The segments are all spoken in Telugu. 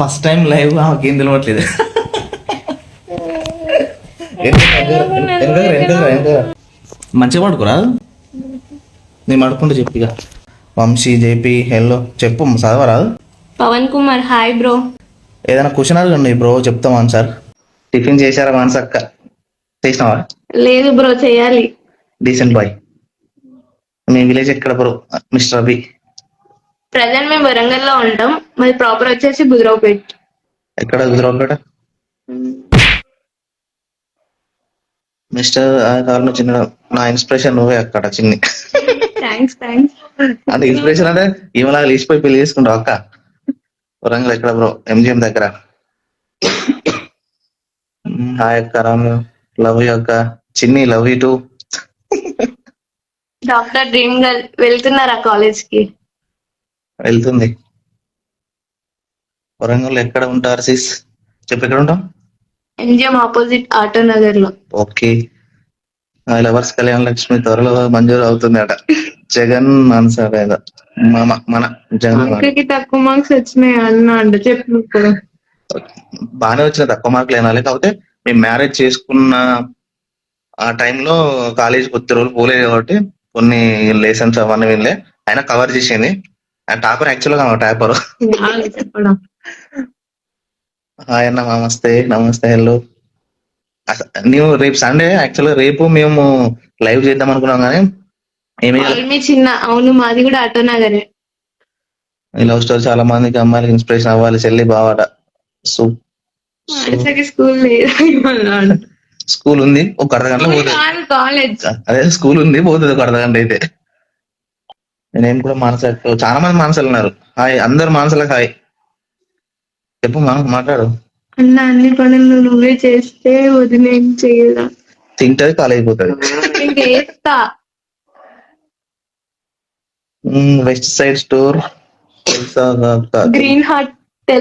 ఫస్ట్ టైం లైవ్ ఆమెకి ఏం తెలియట్లేదు మంచిగా పడుకోరా? నేను పడుకుంటే చెప్పిగా వంశీ జేపీ హెల్లో చెప్పు చదవరాదు పవన్ కుమార్ హాయ్ బ్రో. ఏదైనా క్వశ్చన్ అడగండి బ్రో చెప్తాం సార్ టిఫిన్ చేశారా మనసక్క? చేసినావా? లేదు బ్రో చేయాలి. Decent boy. మీ విలేజ్ ఎక్కడ బ్రో? మిస్టర్ అభి. ప్రజెంట్ మేము వరంగల్లో ఉంటాం. మరి ప్రాపర్ వచ్చేసి బుద్రావుపేట్ ఎక్కడ హుజరాబాద్ మిస్టర్ కాలం చిన్న నా ఇన్స్పిరేషన్ నువ్వే అక్కడ చిన్ని. థ్యాంక్స్ థ్యాంక్స్ అంటే ఇన్స్పిరేషన్ అంటే ఈమెలాగా లేచిపోయి పెళ్ళి చేసుకుంటావు అక్క? వరంగల్ ఎక్కడ బ్రో? ఎంజిఎం దగ్గర. మ్, హాయ్ అక్క రామ్. లవ్ యూ అక్క. Chinni love you too doctor dream girl వెళ్తున్నారా కాలేజ్కి? వెళ్తుంది. వరంగల్ ఎక్కడ ఉంటారు సిస్ చెప్పు ఎక్కడ ఉంటాం ఎంజిఎం ఆపోజిట్ ఆటో నగర్లో ఓకే లవర్స్ కళ్యాణ లక్ష్మి త్వరలో మంజూరు అవుతుంది అట జగన్ ఆన్సర్ ఏదో మామ మన జగన్ తక్కువ మార్క్స్ వచ్చినాయి అన్న అంట. చెప్పు బాగానే వచ్చిన తక్కువ మార్కులు ఏనాలి కాకపోతే మేము మ్యారేజ్ చేసుకున్న ఆ టైంలో కాలేజ్ కొద్ది రోజులు పోలేదు కాబట్టి కొన్ని లెసన్స్ అవన్నీ వెళ్ళే అయినా కవర్ చేసింది. టాపర్ యాక్చువల్గా టాపర్ ఆగు చెప్పడం. హాయ్ అన్న నమస్తే నమస్తే హలో నువ్వు రేపు సండే యాక్చువల్గా రేపు మేము లైవ్ చేద్దాం అనుకున్నాం కానీ ఏమి చిన్న అవును మాది కూడా ఆటో నగరే. ఈ లవ్ స్టోరీ చాలా మందికి అమ్మాయిలకి ఇన్స్పిరేషన్ అవ్వాలి చెల్లి బావాట. సో స్కూల్ ఉంది ఒక అర్ధ గంటలో పోతుంది. కాలేజ్ అదే స్కూల్ ఉంది పోతుంది ఒక అర్ధ గంట అయితే. నేను కూడా మానస చాలా మంది మానసాలు ఉన్నారు. హాయ్ అందరు మానసలకు హాయ్. చెప్పు మా మాట్లాడు. అన్న అన్ని పనులు నువ్వే చేస్తే వదిలేం చేయదా తింటది కాలేజ్ పోతుంది నేను చేస్తా. Westside store. Green heart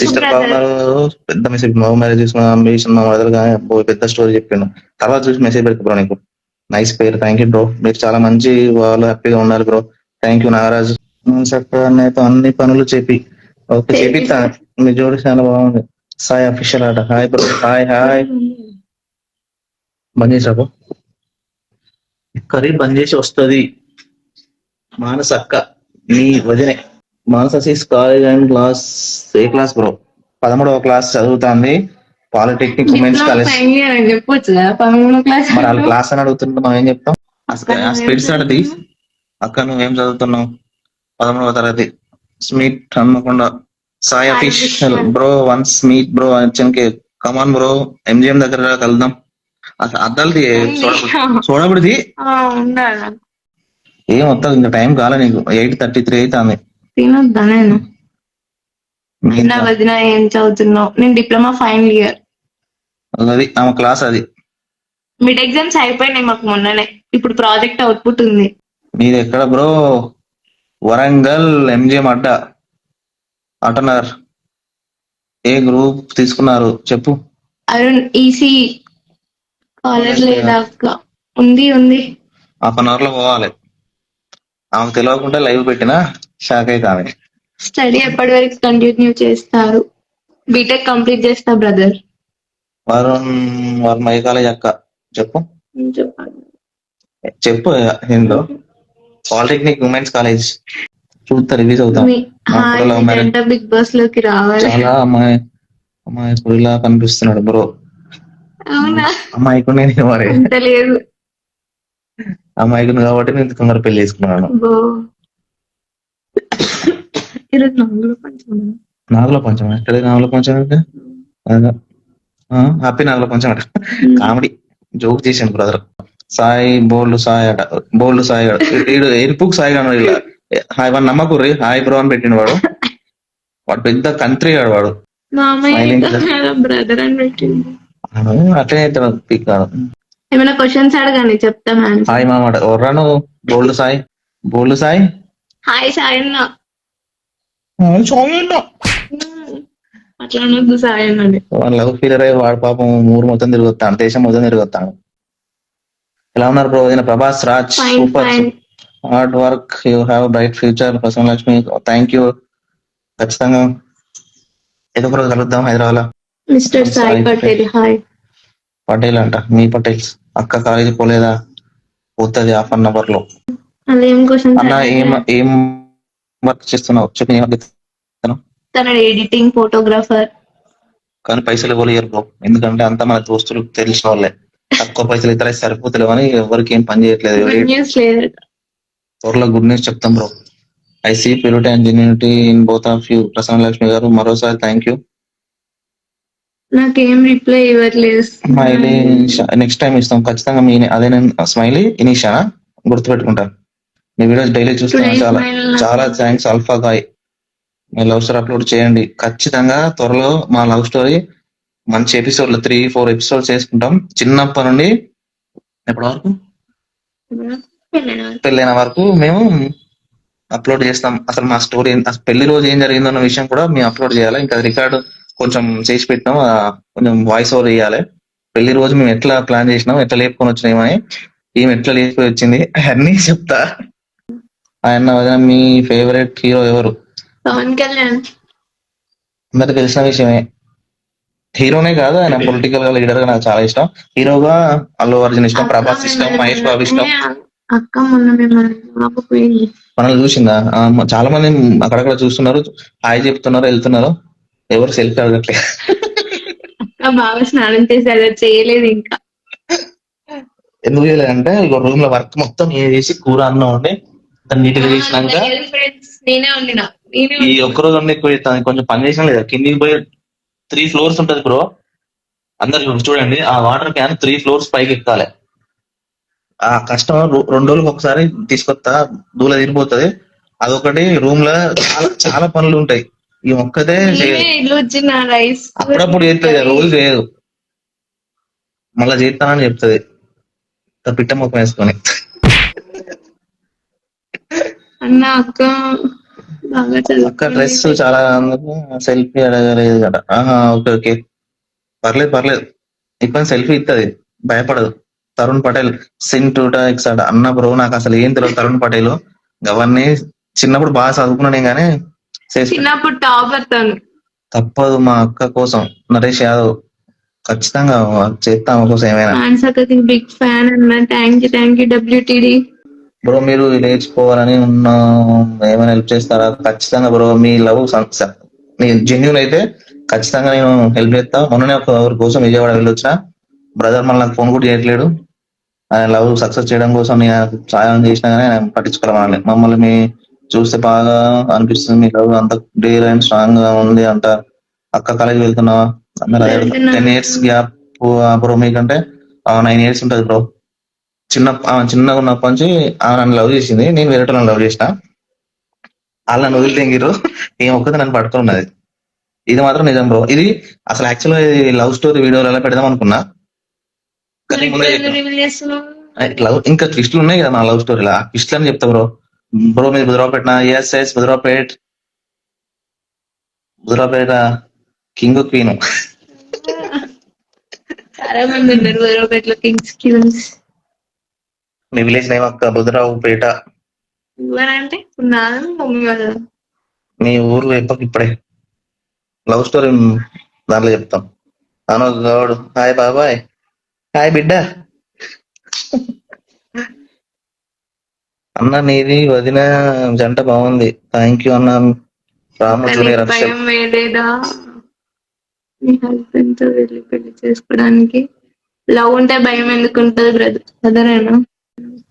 sister పెద్ద మెసేజ్ మా మ్యారేజ్ చేసుకున్న అంబిషన్ మా మదర్ పెద్ద స్టోరీ చెప్పాను తర్వాత చూసి మెసేజ్ పెడతా బ్రో నీకు. నైస్ పేరు థ్యాంక్ యూ బ్రో మీరు చాలా మంచి వాళ్ళు హ్యాపీగా ఉండాలి బ్రో థ్యాంక్ యూ నాగరాజ్ చక్కగా నాతో అన్ని పనులు చెప్పి ఓకే చేపిస్తా మీ జోడి చాలా బాగుంది. సాయి అఫీషియల్ ఆట. హాయ్ బ్రో హాయ్ హాయ్ బంద్ చేసాపు కర్రీ బంద్ చేసి వస్తుంది. మానస అక్క నీ వదినే. Manasa sis college and class A class bro పదమూడవ క్లాస్ చదువుతుంది. Polytechnic women's college final year అని చెప్పొచ్చు కదా పదమూడో క్లాస్. మరి వాళ్ళ క్లాస్ అని అడుగుతుంటే మనం ఏం చెప్తాం? అడిది అక్క నువ్వేం చదువుతున్నావు? పదమూడవ తరగతి. స్మీట్ Hanamkonda. Sai official. Bro one స్మీట్ bro అచ్చన్కే కమాన్ బ్రో ఎంజిఎం దగ్గర కలుద్దాం అసలు అద్దాలది చూడబడిది ఏం వస్తుంది ఇంకా టైం కాలే నీకు. ఎయిట్ థర్టీ త్రీ అవుతుంది తినొద్దా నేను? నా వదిన ఏం చదువుతున్నావు? నేను డిప్లొమా ఫైనల్ ఇయర్. అది ఆమె క్లాస్ అది. మిడ్ ఎగ్జామ్స్ అయిపోయినాయి మాకు మొన్ననే. ఇప్పుడు ప్రాజెక్ట్ అవుట్పుట్ ఉంది. మీది ఎక్కడ బ్రో? వరంగల్ ఎంజిఎం అడ్డ అటనర్. ఏ గ్రూప్ తీసుకున్నారు? చెప్పు. అరుణ్ ఈసీ కాలేజ్ లేదా? ఉంది ఉంది. హాఫ్ అన్ అవర్లో పోవాలి. ఆమెకు తెలియకుండా లైవ్ పెట్టినా షాక్ అయితే ఆమె స్టడీ ఎప్పటి వరకు కంటిన్యూ చేస్తారు? బీటెక్ కంప్లీట్ చేస్తా brother. Varun Varun my college అక్క. చెప్పు. చెప్పు ఏందో పాలిటెక్నిక్ ఉమెన్స్ కాలేజ్ చూస్తా రిలీజ్ అవుతాం. బిగ్ బాస్లోకి రావాలి. చాలా అమ్మాయి అమ్మాయి ఇలా కనిపిస్తున్నాడు బ్రో. అవునా? అమ్మాయికు నేను మరి. లేదు. కాబట్టి నేను తొందర పెళ్ళి చేసుకున్నాను. ఈరోజు నాలుగులో పంచమా నాగుల పంచం ఎక్కడ నాగుల పంచం అంటే హ్యాపీ నాగుల పంచం అట కామెడీ. జోక్ చేశాను బ్రదర్. సాయి బోల్డ్ సాయి అట బోల్డ్ సాయి. వీడు ఎరుపుకు సాయి అన్నాడు ఇలా. హాయ్ వాడు నమ్మకు రే హాయ్ బ్రో అని పెట్టిన వాడు. వాడు పెద్ద కంట్రీ ఆడు వాడు. బ్రదర్ అని పెట్టింది. అట్లనే అవుతాడు పిక్. ఏమైనా క్వశ్చన్స్ అడగండి చెప్తాం ఆన్సర్ హాయ్ మామాట ఎవరాను bold Sai. Bold Sai? Hi Sai అన్న. అట్లా అనొద్దు సాయన్న వాడు లవ్ ఫీలర్ అయ్యి వాడు పాపం ఊరు మొత్తం తిరుగుతాడు దేశం మొత్తం తిరుగుతాడు ఎలా ఉన్నారు వదిన Prabhas Raj super hard work you have bright future Prasanna Lakshmi. Thank you ఖచ్చితంగా ఏదో ఒక రోజు కలుద్దాం హైదరాబాద్ మిస్టర్ సాయి పటేల్ హాయ్ పటేల్ అంట మీ పటేల్స్. అక్క కాలేజీ పోలేదా? పోతుంది హాఫ్ అన్ అవర్లో అన్న ఏం ఏం వర్క్ చేస్తున్నావు? చెప్పి నేను అడుగుతాను. తన ఎడిటింగ్ ఫోటోగ్రాఫర్ కానీ పైసలు బ్రో. ఎందుకంటే అంతా మన దోస్తులు తెలిసిన వాళ్ళే. తక్కువ పైసలు ఇతర సరిపోతలేవు అని ఎవరికి ఏం పని చేయట్లేదు. త్వరలో గుడ్ న్యూస్ చెప్తాం bro. I see purity and genuinity in both of you. Prasanna Lakshmi గారు మరోసారి థ్యాంక్ యూ నాకేం రిప్లై ఇవ్వట్లేదు. స్మైలీ నెక్స్ట్ టైం ఇస్తాం. ఖచ్చితంగా మీ అదే నేను స్మైలీ ఇనిషానా గుర్తుపెట్టుకుంటాను మీ వీడియోస్ డైలీ చూస్తాను. చాలా చాలా థ్యాంక్స్ అల్ఫా గాయ్ మీ లవ్ స్టోరీ అప్లోడ్ చేయండి. ఖచ్చితంగా త్వరలో మా లవ్ స్టోరీ మంచి ఎపిసోడ్లు త్రీ ఫోర్ ఎపిసోడ్స్ చేసుకుంటాం. చిన్నప్పటి నుండి ఎప్పటి వరకు? పెళ్ళైన వరకు. మేము అప్లోడ్ చేస్తాం. అసలు మా స్టోరీ పెళ్ళి రోజు ఏం జరిగిందో అన్న విషయం కూడా మేము అప్లోడ్ చేయాలి. ఇంకా రికార్డు కొంచెం చేసి పెట్టినాం. కొంచెం వాయిస్ ఓవర్ ఇవ్వాలి పెళ్ళి రోజు మేము ఎట్లా ప్లాన్ చేసినాం? ఎట్లా లేపుకొని వచ్చినామని ఈమె ఎట్లా లేపుకొని వచ్చింది? అన్ని చెప్తా. ఆయన వదిన మీ ఫేవరెట్ హీరో ఎవరు? పవన్ కళ్యాణ్. అందరికి తెలిసిన విషయమే. హీరోనే కాదు ఆయన పొలిటికల్గా లీడర్గా నాకు చాలా ఇష్టం. హీరోగా అల్లు అర్జున్ ఇష్టం ప్రభాస్ ఇష్టం మహేష్ బాబు ఇష్టం. అక్క మొన్న మిమ్మల్ని ఆపపోయింది మనల్ని చూసిందా? చాలా మంది అక్కడక్కడ చూస్తున్నారు హాయ్ చెప్తున్నారు వెళ్తున్నారు. ఎవరు సెల్ఫీ అడగట్లేదు అక్క బాగా స్నానం చేశారు చేయలేదు ఇంకా. ఎందుకు చేయలేదంటే ఇక రూమ్లో వర్క్ మొత్తం ఏ చేసి కూర అన్నం ఉండి దాన్ని నీట్గా చేసినాక ఈ ఒక్క రోజు ఉండి ఎక్కువ చేస్తాను. కొంచెం పని చేసినా లేదా? కిందికి పోయి త్రీ ఫ్లోర్స్ ఉంటది బ్రో అందరు చూడండి ఆ వాటర్ క్యాన్ త్రీ ఫ్లోర్స్ పైకి ఎక్కాలి. ఆ కష్టం రో- రెండు రోజులకు ఒకసారి తీసుకొస్తా దూల తిరిగిపోతుంది అదొకటి రూమ్లో చాలా చాలా పనులు ఉంటాయి. ఈ ఒక్కదే అప్పుడప్పుడు చేస్తుంది రోజు చేయదు. మళ్ళా చేస్తానని చెప్తుంది. పిట్ట ముఖం వేసుకొని. అన్న అక్క. అక్క డ్రెస్ చాలా సెల్ఫీ అడగలేదు కదా. ఆహా ఓకే ఓకే. పర్లేదు పర్లేదు. ఇప్పుడు సెల్ఫీ ఇస్తుంది భయపడదు. తరుణ్ పటేల్ సిన్ టూ టైక్స్ అట అన్న బ్రో నాకు అసలు ఏం తెలియదు తరుణ్ పటేల్. అవన్నీ చిన్నప్పుడు బాగా చదువుకున్నానే చేసి చిన్నప్పుడు టాపర్ తప్పదు మా అక్క కోసం. నరేష్ యాదవ్. ఖచ్చితంగా చేస్తాం కోసం ఏమైనా. బిగ్ ఫ్యాన్ అన్న. Thank you thank you WTD bro మీరు నేర్చుకోవాలని ఉన్నా. ఏమైనా హెల్ప్ చేస్తారా? ఖచ్చితంగా బ్రో మీ లవ్ మీ జెన్యున్ అయితే ఖచ్చితంగా నేను హెల్ప్ చేస్తా. మొన్ననే ఒక ఎవరి కోసం విజయవాడ వెళ్ళొచ్చిన. బ్రదర్ మళ్ళీ నాకు ఫోన్ కూడా చేయట్లేడు. ఆయన లవ్ సక్సెస్ చేయడం కోసం నేను సాయం చేసినా కానీ ఆయన పట్టించుకోవాలి మమ్మల్ని మీ చూస్తే బాగా అనిపిస్తుంది. మీ లవ్ అంత డేర్ అండ్ స్ట్రాంగ్గా ఉంది అంట. అక్క కాలేజ్ వెళ్తున్నావా. టెన్ ఇయర్స్ గ్యాప్ బ్రో మీకంటే నైన్ ఇయర్స్ ఉంటది బ్రో. చిన్న చిన్నగా ఉన్నప్పటి నుంచి ఆమె నన్ను లవ్ చేసింది. నేను వేరే వాళ్ళని లవ్ చేసిన. వాళ్ళు నన్ను వదిలితెంగిరు ఏం ఒక్కది నన్ను ఉన్నది. ఇది మాత్రం నిజం బ్రో. ఇది అసలు యాక్చువల్గా ఇది లవ్ స్టోరీ వీడియోలు ఎలా పెడదాం అనుకున్నా. ముందే లవ్ ఇంకా ట్విస్టులు ఉన్నాయి కదా మన లవ్ స్టోరీలో. ఆ ట్విస్టులు అని చెప్తా బ్రో. బ్రో మీరు బుధరావు పెట్టిన S S Budharao Pet Budharao Peta king queen చాలా మంది ఉన్నారు వేరేపేటలో కింగ్స్ క్యూన్స్ మీ విలేజ్ నేమ్ అక్క బుధరావు పేట. మీ ఊరు ఎప్పకి ఇప్పుడే. లవ్ స్టోరీ దాంట్లో చెప్తాం. అనోజ్ గౌడ్. హాయ్ బాబాయ్. హాయ్ బిడ్డ. అన్న నీది వదిన జంట బాగుంది. థ్యాంక్ యూ అన్న. రాము జూనియర్ మీ హస్బెండ్తో వెళ్ళి పెళ్ళి చేసుకోవడానికి. లవ్ ఉంటే భయం ఎందుకు ఉంటది బ్రదర్? బ్రదరేనా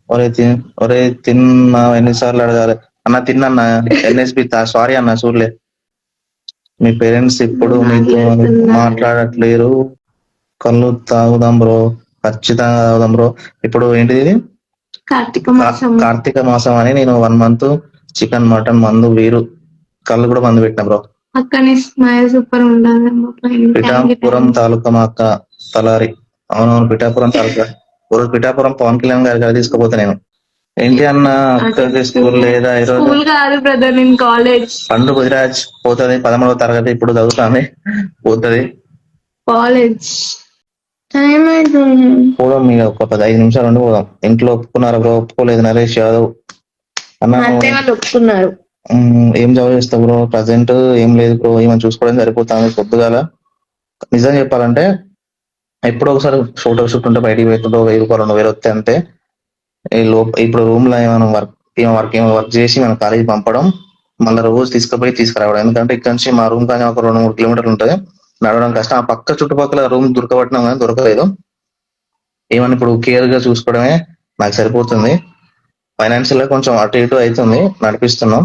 ఒరే తిన్ ఒరే తిన్నా ఎన్నిసార్లు అడగాలి. అన్న తిన్నా ఎన్ఎస్పి సారీ అన్న చూడలే మీ పేరెంట్స్ ఇప్పుడు మీతో మాట్లాడట్లేరు. కళ్ళు తాగుదాం బ్రో ఖచ్చితంగా తాగుదాం బ్రో. ఇప్పుడు ఏంటిది? కార్తీక మాసం. కార్తీక మాసం అని నేను వన్ మంత్ చికెన్ మటన్ మందు వీరు. కళ్ళు కూడా మందు పెట్టిన బ్రో. అక్కని స్మైల్ సూపర్ ఉండాలి మా పైన పిఠాపురం తాలూకా మా అక్క తలారి. అవునవును పిఠాపురం తాలూకా. రోజు పిఠాపురం పవన్ కళ్యాణ్ గారి గారు తీసుకుపోతా నేను. ఏంటి అన్న స్కూల్ లేదా ఈరోజు స్కూల్ కాదు బ్రదర్ నేను కాలేజ్. పండు గుజరాజ్ పోతుంది పదమూడవ తరగతి ఇప్పుడు చదువుతాంది పోతుంది. కాలేజ్. టైం అవుతుంది పోదాం మీకు ఒక పది ఐదు నిమిషాలు ఉండి పోదాం. ఇంట్లో ఒప్పుకున్నారు బ్రో? ఒప్పుకోలేదు నరేష్ యాదవ్. అన్న వాళ్ళు ఒప్పుకున్నారు. ఉమ్, ఏం జాబ్ చేస్తావు బ్రో? ప్రజెంట్ ఏం లేదు బ్రో ఏమైనా చూసుకోవడం సరిపోతుంది పొద్దుగాల. నిజం చెప్పాలంటే ఎప్పుడో ఒకసారి ఫోటో షూట్ ఉంటే బయటికి పోతుందో వెయ్యి రూపాయలు రెండు వేలు వస్తే అంతే. ఈ లోప ఇప్పుడు రూమ్లో ఏమైనా వర్క్ ఏమైనా వర్క్ ఏమైనా వర్క్ చేసి మనం కాలేజీ పంపడం మళ్ళీ రోజు తీసుకుపోయి తీసుకురావడం. ఎందుకంటే ఇక్కడ నుంచి మా రూమ్ కానీ ఒక రెండు మూడు కిలోమీటర్లు ఉంటుంది. నడవడం కష్టం. ఆ పక్క చుట్టుపక్కల రూమ్ దొరకబట్టినాం కానీ దొరకలేదు. ఏమని ఇప్పుడు కేర్గా చూసుకోవడమే నాకు సరిపోతుంది. ఫైనాన్షియల్గా కొంచెం అటు ఇటు అవుతుంది. నడిపిస్తున్నాం.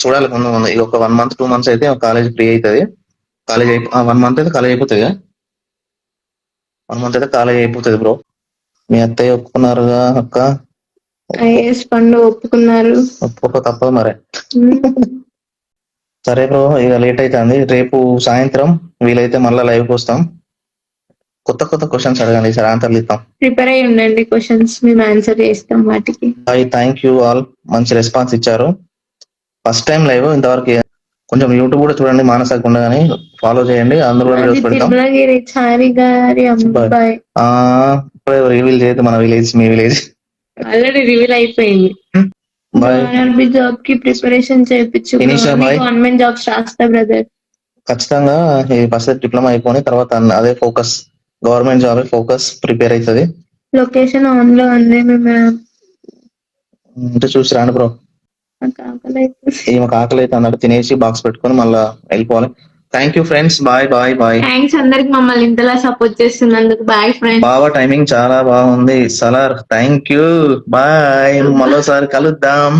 చూడాలి ముందు ముందు. ఇది ఒక వన్ మంత్ టూ మంత్స్ అయితే కాలేజ్ ఫ్రీ అవుతుంది. కాలేజ్ అయిపో వన్ మంత్ అయితే కాలేజ్ అయిపోతుంది వన్ మంత్ అయితే కాలేజ్ అయిపోతుంది బ్రో. మీ అత్తయ్య ఒప్పుకున్నారుగా అక్క? ఐఏఎస్ పండు ఒప్పుకున్నారు. ఒప్పుకో తప్పదు మరి. సరే బ్రో ఇక లేట్ అవుతుంది రేపు సాయంత్రం వీలైతే మళ్ళీ లైవ్ వస్తాం. కొత్త కొత్త క్వశ్చన్స్ అడగండి సార్ ఆన్సర్లు ఇస్తాం. ప్రిపేర్ అయి ఉండండి క్వశ్చన్స్ మేము ఆన్సర్ చేస్తాం వాటికి. I thank you all. మంచి రెస్పాన్స్ ఇచ్చారు. ఫస్ట్ టైం లైవ్ ఇంతవరకు కొంచెం యూట్యూబ్ కూడా చూడండి మానసకుండా కానీ ఫాలో చేయండి అందులో కూడా అది వీడియోస్ పెడతాం. తిరుమలగిరి చారి గారి అమ్మాయి. ఆ ఇప్పుడే రివీల్ చేయదు మన విలేజ్ మీ విలేజ్ ఆల్రెడీ రివీల్ అయిపోయింది. బాయ్ ఆర్ఆర్బి జాబ్కి ప్రిపరేషన్ చేయించు ఆ, bye. గవర్నమెంట్ జాబ్స్ రాస్తా బ్రదర్ ఖచ్చితంగా ఈ ఫస్ట్ డిప్లొమా అయిపోయి తర్వాత అదే focus government job focus prepare అవుతుంది లొకేషన్ ఆన్లో ఉంది మేము అంటే చూసి రాండి బ్రో. ఈమెకు ఆకలి అయితే అన్నట్టు తినేసి బాక్స్ పెట్టుకొని మళ్ళా వెళ్ళిపోవాలి. Thank you friends bye bye bye thanks అందరికి మమ్మల్ని ఇంతలా సపోర్ట్ చేస్తున్నందుకు. బాయ్ ఫ్రెండ్స్ బావ టైమింగ్ చాలా బాగుంది. సలార్ థ్యాంక్ యూ బాయ్ మరోసారి కలుద్దాం.